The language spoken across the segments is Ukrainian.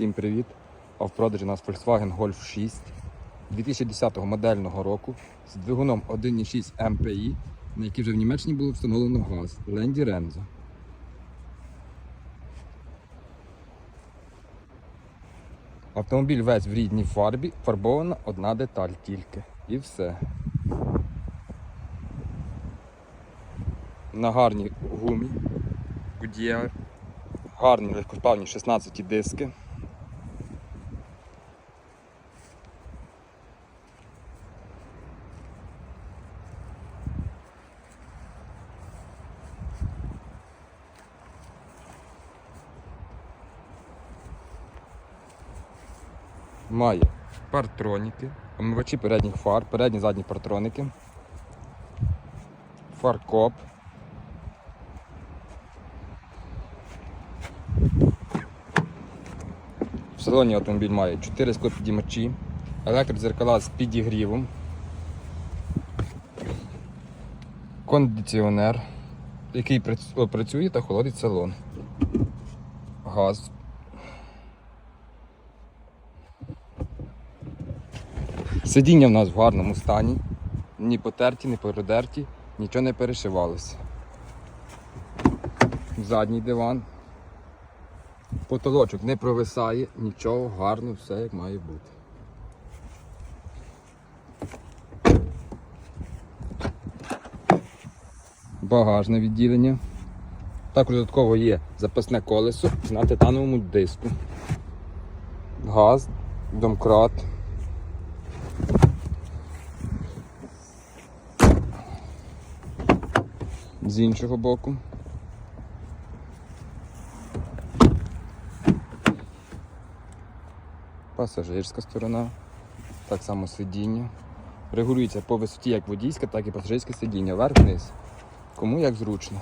Всім привіт! А в продажі у нас Volkswagen Golf 6 2010 модельного року з двигуном 1.6 MPI, на який вже в Німеччині було встановлено газ Ленді Рензо. Автомобіль весь в рідній фарбі, фарбована одна деталь тільки. І все. На гарній гумі Goodyear. Гарні легкосплавні 16 диски. Має партроніки, омивачі передніх фар, передні задні партроники, фаркоп. В салоні автомобіль має 4 склопідіймачі, електродзеркала з підігрівом, кондиціонер, який працює та холодить салон. Газ. Сидіння в нас в гарному стані, ні потерті, ні передерті, нічого не перешивалося. Задній диван. Потолочок не провисає, нічого, гарно, все як має бути. Багажне відділення. Також додатково є запасне колесо на титановому диску. Газ, домкрат. З іншого боку. Пасажирська сторона, так само сидіння. Регулюється по висоті як водійське, так і пасажирське сидіння, вверх-вниз. Кому як зручно.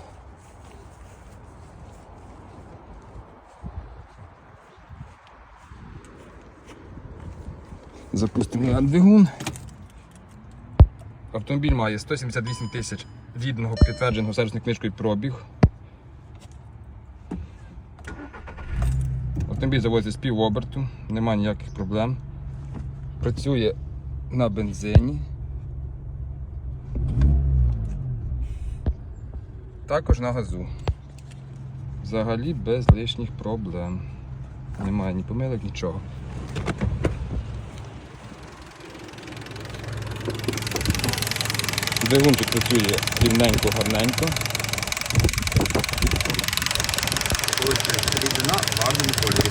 Запустимо на двигун. Автомобіль має 178 тисяч рідного підтвердженого сервісною книжкою пробіг. Автомобіль завозиться з півоберту, немає ніяких проблем. Працює на бензині. Також на газу. Взагалі без лишніх проблем. Немає ні помилок, нічого. Двигун тут працює рівненько, гарненько. Рідина в гарному кольорі.